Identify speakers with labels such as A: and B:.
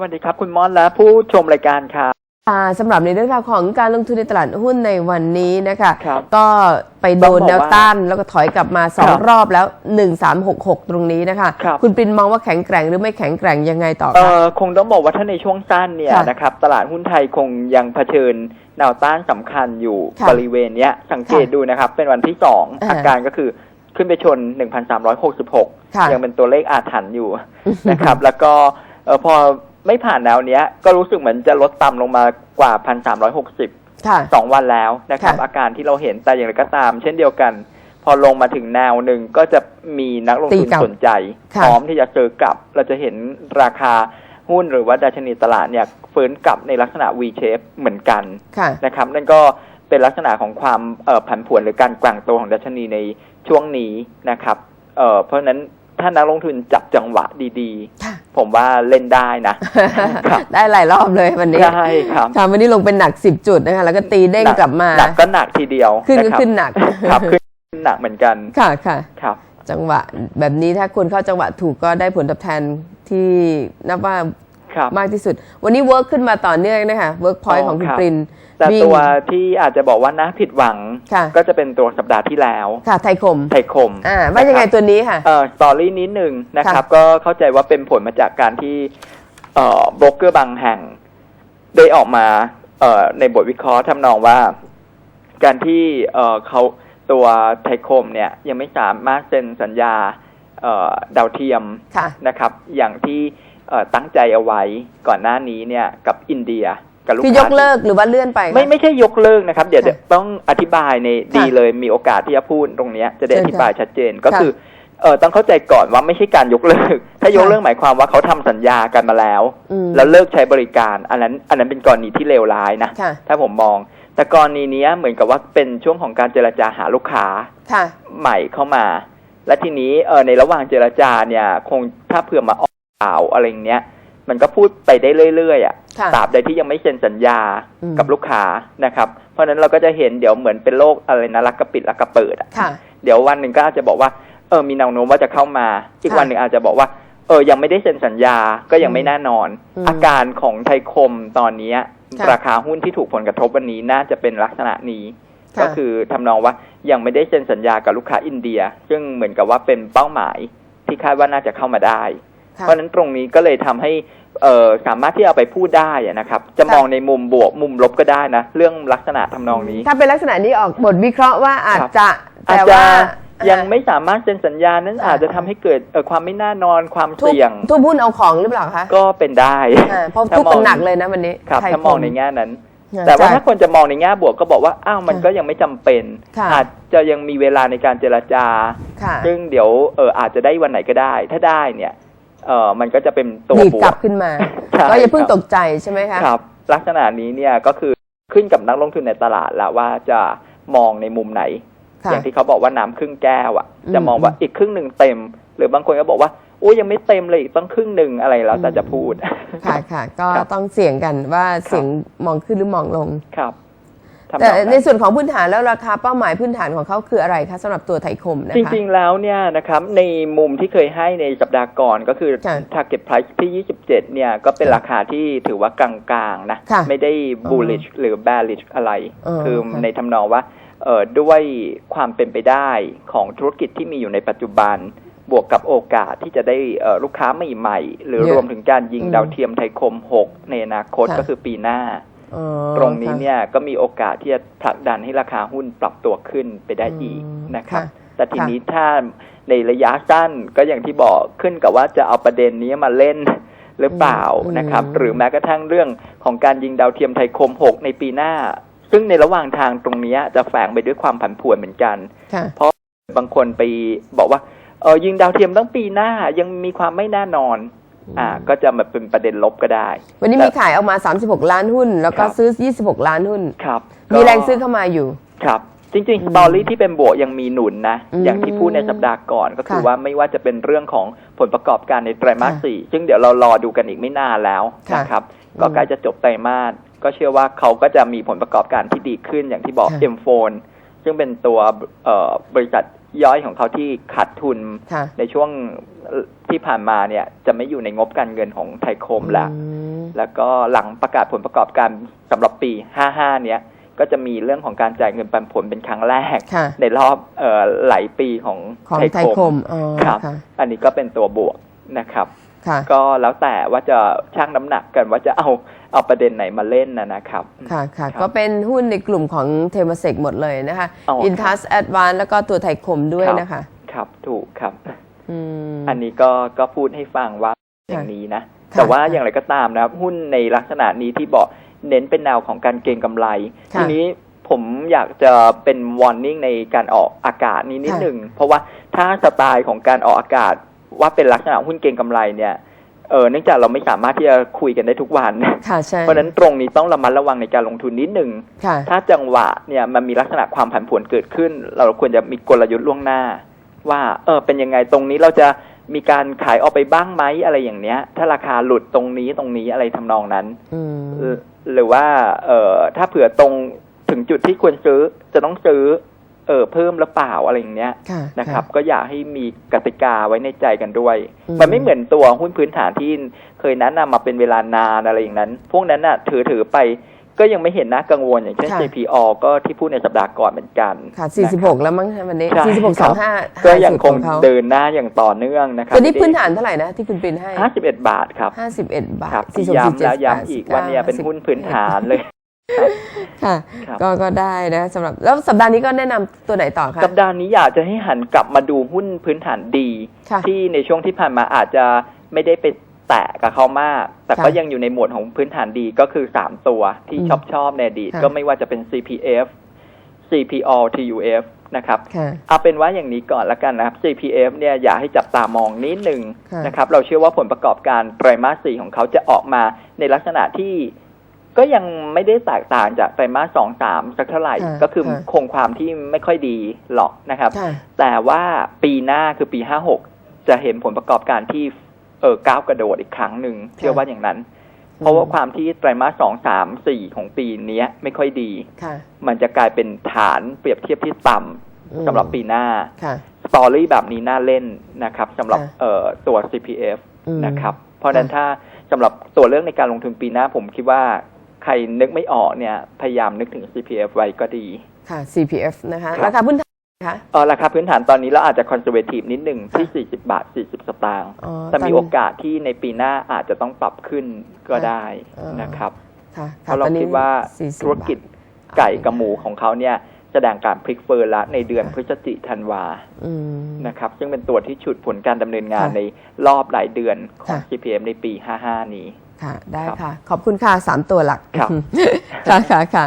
A: วัสดีครับ คุณมอนและผู้ชมรายการครับ
B: ค่ะสำหรับในเรื่องราวของการลงทุนในตลาดหุ้นในวันนี้นะคะ
A: ครับ
B: ก็ไปโดน
A: ต้องบอก
B: แนว
A: ว่า
B: ต้านแล้วก็ถอยกลับมาสอง
A: ครับ
B: รอบแล้ว 1366 ตรงนี้นะคะ
A: ครับ
B: คุณปรินมองว่าแข็งแกร่งหรือไม่แข็งแกร่งยังไงต่อ
A: เอ
B: คะ
A: อคงต้องบอกว่าถ้าในช่วงสั้นเนี่ย
B: ค่ะ
A: นะครับตลาดหุ้นไทยคงยังเผชิญแนวต้านสำคัญอยู่
B: ค่ะ
A: บริเวณเนี้ยสังเกต
B: ค่ะ
A: ดูนะครับ เป็นวันที่สอง
B: อ่า
A: อาการก็คือขึ้นไปชน 1,366
B: ค่ะ
A: ยังเป็นตัวเลขอาถรรพ์อยู่นะครับ แล้วก็เออพอ ไม่ผ่านแนวเนี้ย ก็รู้สึกเหมือนจะลดต่ำลงมากว่า1,360
B: ค่ะ
A: สองวันแล้วนะครับ
B: ค่ะ
A: อาการที่เราเห็นแต่อย่างไรก็ตาม เช่นเดียวกัน พอลงมาถึงแนวหนึ่งก็จะมีนักลงทุน
B: ตีกลับ
A: สนใจ
B: ค่ะ
A: พร้อมที่จะซื้อกลับ เราจะเห็นราคาหุ้นหรือว่าดัชนีตลาดเนี่ยฟื้นกลับในลักษณะ V shape เหมือนกัน
B: ค่ะ
A: นะครับ นั่นก็เป็นลักษณะของความเอ่อผันผวนหรือการแกว่งตัวของดัชนีในช่วงนี้นะครับเอ่อเพราะฉะนั้น ถ้านักลงทุนจับจังหวะดี
B: ค่ะ
A: ๆผมว่าเล่นได้นะครับ
B: ได้หลายรอบเลยวันนี้
A: ใช่ครับ
B: ค่ะวันนี้ลงเป็นหนัก10จุดนะคะแล้วก็ตีเด้งกลับมา
A: หนักก็หนักทีเดียว
B: ขึ้นก็ะ
A: ครับ
B: ขึ้นหนัก
A: ครับขึ้นหนักเหมือนกัน
B: ค่ะค่ะ
A: ครับ
B: จังหวะแบบนี้ถ้าคุณเข้าจังหวะถูกก็ได้ผลตอบแทนที่นับว่า
A: ครับ
B: มากที่สุด วันนี้เวิร์กขึ้นมาต่อเนื่องนะคะเวิร์กพอยต์
A: อ๋อ
B: ของคุณ
A: ครับ
B: ปริน
A: แต่
B: วิ่ง
A: ตัวที่อาจจะบอกว่าน่าผิดหวัง
B: ค่ะ
A: ก็จะเป็นตัวสัปดาห์ที่แล้ว
B: ค่ะ ไทยคม
A: ไทยคม
B: อ่าว่ายังไง
A: นะครับ
B: ตัวนี้ค่ะ
A: เอ่อสตอรี่นิดหนึ่งนะครับ
B: ค่ะ
A: ก็เข้าใจว่าเป็นผลมาจากการที่ เอ่อโบรกเกอร์บางแห่ง ได้ออกมา เอ่อ ในบทวิเคราะห์ทำนองว่า การที่ เอ่อเขาตัวไทยคมเนี่ย ยังไม่สามารถเซ็นสัญญา เอ่อ ดาวเทียม
B: ค่ะ
A: นะครับ อย่างที่เอ่อ ตั้งใจเอาไว้ก่อนหน้านี้เนี่ยกับอินเดียกับลูก
B: คื
A: ค้า
B: อยกเลิกหรือว่าเลื่อนไปคะ
A: ไม่ไม่ใช่ยกเลิกนะครับ เดี๋ยว
B: ค่ะ
A: จะต้องอธิบายใน
B: ค่ะ
A: ดีเลยมีโอกาสที่จะพูดตรงเนี้ยจะได้
B: เชิ
A: อ
B: ญ
A: ธิบายชัดเจนก็
B: ค่ะ
A: คือเออต้องเข้าใจก่อนว่าไม่ใช่การยกเลิก ถ้ายก
B: ค่ะ
A: เลิกหมายความว่าเขาทำสัญญากันมาแล้ว
B: อืม
A: แล้วเลิกใช้บริการ อันนั้น อันนั้นเป็นกรณีที่เลวร้ายนะ
B: ค่ะ
A: ถ้าผมมอง แต่กรณีเนี้ยเหมือนกับว่าเป็นช่วงของการเจรจาหาลูกค้า
B: ค่ะ
A: ใหม่เข้ามา และทีนี้เออในระหว่างเจรจาเนี่ย คงถ้าเผื่อมา ออกข่าวอะไรอย่างเนี้ย มันก็พูดไปได้เรื่อยๆอะ
B: ค่ะ
A: ตราบใดที่ยังไม่เซ็นสัญญา
B: อืม
A: กับลูกค้านะครับ เพราะฉะนั้นเราก็จะเห็นเดี๋ยวเหมือนเป็นโลกอะไรนะรักกระปิดรักกระเปิดอะ
B: ค่ะ
A: เดี๋ยววันหนึ่งก็อาจจะบอกว่าเออมีแนวโน้มว่าจะเข้ามา อีก
B: ค่ะ
A: วันหนึ่งอาจจะบอกว่าเออ ยังไม่ได้เซ็นสัญญา ก็ยังไม่แน่นอน
B: อืม
A: อาการของไทยคมตอนเนี้ย
B: ค่ะ
A: ราคาหุ้นที่ถูกผลกระทบวันนี้น่าจะเป็นลักษณะนี้
B: ค่ะ
A: ก็คือทำนองว่ายังไม่ได้เซ็นสัญญากับลูกค้าอินเดีย ซึ่งเหมือนกับว่าเป็นเป้าหมายที่คาดว่าน่าจะเข้ามาได้
B: ค่ะ
A: เพราะฉะนั้นตรงนี้ก็เลยทำให้เอ่อสามารถที่เอาไปพูดได้อะนะครับจะ
B: ค่ะ
A: มองในมุมบวกมุมลบก็ได้นะ เรื่องลักษณะทำนองนี้
B: ถ้าเป็นลักษณะนี้ออกบทวิเคราะห์ว่าอาจ
A: ครับ
B: จะ
A: อา
B: แต่
A: จจะ
B: ว่า
A: ยัง
B: อ่า
A: ไม่สามารถเซ็นสัญญานั้น
B: อ่า
A: อาจจะทำให้เกิดเอ่อความไม่แน่นอนความ
B: ทุบ
A: เสี่ยง
B: ทุบหุ้นเอาของหรือเปล่าคะ
A: ก็เป็นได้
B: อ่าเพราะ
A: ถ้
B: ทุบ
A: มอ
B: กัน
A: ง
B: หนักเลยนะวันนี้
A: ครับ
B: ไทย
A: ถ้ามอง
B: ค
A: ในแง่นั้น
B: อ่
A: แต่ว่า
B: จาก
A: ถ้าคนจะมองในแง่บวกก็บอกว่าอ้าวมัน
B: ค่ะ
A: ก็ยังไม่จำเป็น
B: ค่ะ
A: อาจจะยังมีเวลาในการเจรจา
B: ค่ะ
A: ซึ่งเดี๋ยวเอออาจจะได้วันไหนก็ได้ ถ้าได้เนี่ย เออมันก็จะเป็นตัว
B: ดีด
A: บว
B: กลั
A: ก
B: บขึ้นมา
A: ใช่
B: ก็อย่าเพิ่ง
A: ครับ
B: ตกใจใช่ไหมคะ
A: ครับ ลักษณะนี้เนี่ยก็คือขึ้นกับนักลงทุนในตลาดแล้วว่าจะมองในมุมไหน
B: ค่ะ
A: อย่างที่เขาบอกว่าน้ำครึ่งแก้วอะ
B: อืม
A: จะมองว่าอีกครึ่งหนึ่งเต็ม หรือบางคนก็บอกว่าโอ้ยยังไม่เต็มเลยอีกต้องครึ่งหนึ่งอะไรแล้วแต่
B: อืม
A: จะพูด
B: ค่ะค่ะ ก็
A: ครับ
B: ต้องเสี่ยงกันว่าเสี่ยงมองขึ้นหรือมองลง
A: ครับ ทำน
B: แต่
A: องนั้น
B: ในส่วนของพื้นฐานแล้วราคาเป้าหมายพื้นฐานของเขาคืออะไรคะสำหรับตัวไทยคมนะ
A: จ
B: คะ
A: ริงๆแล้วเนี่ยนะครับในมุมที่เคยให้ในสัปดาห์ก่อนก็คือ
B: ค่ะ
A: target price ที่ 27 เนี่ยก็เป็นราคาที่ถือว่ากลางๆนะ
B: ค่ะ
A: ไม่ได้ bullish หรือ bearish อะไร
B: อ๋อ
A: คือ
B: ค่ะ
A: ในทำนองว่าเอ่อด้วยความเป็นไปได้ของธุรกิจที่มีอยู่ในปัจจุบันบวกกับโอกาสที่จะได้เอ่อลูกค้าใหม่ๆ หรือ
B: เยอะ
A: รวมถึงการยิง
B: อืม
A: ดาวเทียมไทยคม 6 ในอนาคต
B: ค่ะ
A: ก็คือปีหน้า
B: อ๋อ
A: ตรงนี้
B: ค่ะ
A: เนี่ยก็มีโอกาสที่จะผลักดันให้ราคาหุ้นปรับตัวขึ้นไปได้อีก
B: อืม
A: นะครับ
B: ค่ะ
A: แต่ทีนี้ถ้าในระยะสั้นก็อย่างที่บอกขึ้นกับว่าจะเอาประเด็นนี้มาเล่นหรือเปล่า
B: อืม
A: นะครับ หรือแม้กระทั่งเรื่องของการยิงดาวเทียมไทยคม 6 ในปีหน้า ซึ่งในระหว่างทางตรงเนี้ยจะแฝงไปด้วยความผันผวนเหมือนกัน
B: ค่ะ
A: บางคนไปบอกว่าเออยิงดาวเทียมต้องปีหน้ายังมีความไม่แน่นอน อ่าก็จะมาเป็นประเด็นลบก็ได้
B: วันนี้มีขายออกมา 36 ล้านหุ้น แล้วก็
A: ครับ
B: ซื้อ 26 ล้านหุ้น
A: ครับ
B: มี
A: ก็
B: แรงซื้อเข้ามาอยู่
A: ครับจริง
B: อื
A: ๆ
B: ม
A: สตอรี่ที่เป็นบวกยังมีหนุนนะ
B: อืม
A: อย่างที่พูดในสัปดาห์ก่อนก็คือ
B: ค่ะ
A: ว่าไม่ว่าจะเป็นเรื่องของผลประกอบการในไตรมาส
B: ค่ะ
A: สี่ซึ่งเดี๋ยวเรารอดูกันอีกไม่นานแล้ว
B: ค่ะ
A: นะครับ
B: อืม
A: ก็ใกล้จะจบไตรมาสก็เชื่อว่าเขาก็จะมีผลประกอบการที่ดีขึ้นอย่างที่บอก
B: ค่ะ
A: เอ็มโฟนซึ่งเป็นตัวเอ่อบริษัทย่อยของเขาที่ขาดทุน
B: ค่ะ
A: ในช่วง ที่ผ่านมาเนี่ยจะไม่อยู่ในงบการเงินของไทยคมแล้ว
B: อืม
A: แล้วก็หลังประกาศผลประกอบการสำหรับปี 55 เนี้ยก็จะมีเรื่องของการจ่ายเงินปันผลเป็นครั้งแรก
B: ค่ะ
A: ในรอบเอ่อหลายปีของ
B: ของไทยคมอ๋อ
A: ครับ
B: ค่ะ
A: อันนี้ก็เป็นตัวบวกนะครับ
B: ค่ะ
A: ก็แล้วแต่ว่าจะชั่งน้ำหนักกันว่าจะเอาเอาประเด็นไหนมาเล่นนะนะครับ
B: ค่ะค่ะ
A: ครับ
B: ก็เป็นหุ้นในกลุ่มของเทมเซกหมดเลยนะคะ
A: อ๋อครับ
B: อินทัสแอดวานแล้วก็ตัวไทยคมด้วย
A: ครับ
B: นะคะ
A: ครับถูกครับ
B: อืม
A: อันนี้ก็ก็พูดให้ฟังว่า
B: ค่ะ
A: อย่างนี้นะ
B: ค่ะ
A: แต่ว่า
B: ค่ะ
A: อย่างไรก็ตามนะครับ หุ้นในลักษณะนี้ที่บอกเน้นเป็นแนวของการเก็งกำไร
B: ค่ะ
A: ทีนี้ผมอยากจะเป็น warning ในการออกอากาศนี้นิด
B: ค่ะ
A: หนึ่งเพราะว่าถ้าสไตล์ของการออกอากาศ ว่าเป็นลักษณะหุ้นเก็งกำไรเนี่ยเออเนื่องจากเราไม่สามารถที่จะคุยกันได้ทุกวัน
B: ค่ะใช่
A: เพราะฉะนั้นตรงนี้ต้องระมัดระวังในการลงทุนนิดหนึ่ง
B: ค่ะ
A: ถ้าจังหวะเนี่ยมันมีลักษณะความผันผวนเกิดขึ้น เราควรจะมีกลยุทธ์ล่วงหน้า ว่า เออเป็นยังไงตรงนี้เราจะมีการขายออกไปบ้างไหมอะไรอย่างเนี้ย ถ้าราคาหลุดตรงนี้ตรงนี้อะไรทำนองนั้น
B: อืม
A: หรือหรือว่า เออถ้าเผื่อตรงถึงจุดที่ควรซื้อจะต้องซื้อ เออเพิ่มหรือเปล่าอะไรอย่างเนี้ย
B: ค่ะ
A: นะครับ ก็อยากให้มีกติกาไว้ในใจกันด้วย
B: อืม
A: มันไม่เหมือนตัวหุ้นพื้นฐานที่เคยแนะนำมาเป็นเวลานานอะไรอย่างนั้น พวกนั้นน่ะ ถือถือไป ก็ยังไม่เห็นน่ากังวลอย่างเช่น
B: ค่ะ
A: JPO ก็ที่พูดในสัปดาห์ก่อนเหมือนกัน
B: ค่ะ
A: นะครับ
B: 46 แล้วมั้งคะวันนี้
A: ใช่
B: 46
A: ครับ
B: 25
A: ก็ยังคง
B: ของเขา
A: เดินหน้าอย่างต่อเนื่องนะครับ
B: ตัวนี้พื้นฐานเท่าไหร่นะที่คุณปรินให้
A: ห้าสิบเอ็ดบาทครับ
B: 51 บาท
A: ครับ
B: 46
A: ย้ำแล้ว
B: 47
A: ย้ำอีกว่าเนี่ยเป็นหุ้นพื้นฐานเลย
B: ค่ะ
A: ครับ
B: ก็ก็ได้นะสำหรับแล้วสัปดาห์นี้ก็แนะนำตัวไหนต่อคะ
A: สัปดาห์นี้อยากจะให้หันกลับมาดูหุ้นพื้นฐานดี
B: ค่ะ
A: ที่ในช่วงที่ผ่านมาอาจจะไม่ได้ไป แตะกับเขามาก แต่ก็
B: ค่ะ
A: ยังอยู่ในหมวดของพื้นฐานดีก็คือสามตัวที่
B: อืม
A: ชอบชอบในอดีต
B: ค่ะ
A: ก็ไม่ว่าจะเป็น CPF CPO TUF นะครับ
B: ค่ะ
A: เอาเป็นว่าอย่างนี้ก่อนละกันนะครับ CPF เนี่ยอยากให้จับตามองนิดหนึ่ง
B: ค่ะ
A: นะครับ เราเชื่อว่าผลประกอบการไตรมาสสี่ของเขาจะออกมาในลักษณะที่ก็ยังไม่ได้แตกต่างจากไตรมาสสองสามสักเท่าไหร่
B: ค่ะ
A: ก็คือ
B: ค่ะ
A: คงความที่ไม่ค่อยดีหรอกนะครับ
B: ค่ะ
A: แต่ว่าปีหน้าคือปีห้าหกจะเห็นผลประกอบการที่ เออก้าวกระโดดอีกครั้งหนึ่งเชื่อว่าอย่างนั้น เพราะว่าความที่ไตรมาสสองสามสี่ของปีเนี้ย ไม่ค่อยดี
B: ค่ะ
A: มันจะกลายเป็นฐานเปรียบเทียบที่ต่ำ
B: อืม
A: สำหรับปีหน้า
B: ค่ะ
A: สตอรี่แบบนี้น่าเล่นนะครับสำหรับ
B: ค่ะ
A: เอ่อตัว CPF
B: อืม
A: นะครับ เพราะฉะนั้นถ้าสำหรับตัวเรื่องในการลงทุนปีหน้าผมคิดว่าใครนึกไม่ออกเนี่ย พยายามนึกถึง CPF ไว้ก็ดี
B: ค่ะ CPF นะคะ
A: ครับ
B: ราคาพื้นฐาน คะ
A: เออราคาพื้นฐานตอนนี้เราอาจจะคอนเซอร์เวทีฟนิดหนึ่งที่ 40 บาท 40 สตางค์
B: อ๋อ
A: แต่มี
B: ตน
A: โอกาสที่ในปีหน้าอาจจะต้องปรับขึ้นก็ได้
B: อ่าน
A: นะครับ
B: ค่ะ
A: เพ
B: ค่ะ
A: ราะเรา
B: ตอนนี้
A: คิดว่า
B: 40
A: ธุรกิจ
B: บาท
A: ไก่กับหมูของเขาเนี่ยแสดงการพลิกเฟิร์นละในเดือนพฤศจิธันวา
B: อืม
A: นะครับ ซึ่งเป็นตัวที่ฉุดผลการดำเนินงาน
B: ค่ะ
A: ในรอบหลายเดือนของ
B: ค่ะ
A: CPM ในปี 55 นี้
B: ค่ะ ได้
A: ครับ
B: ค่ะ ขอบคุณค่ะสามตัวหลัก
A: ครับ
B: ค่ะค่ะค่ะ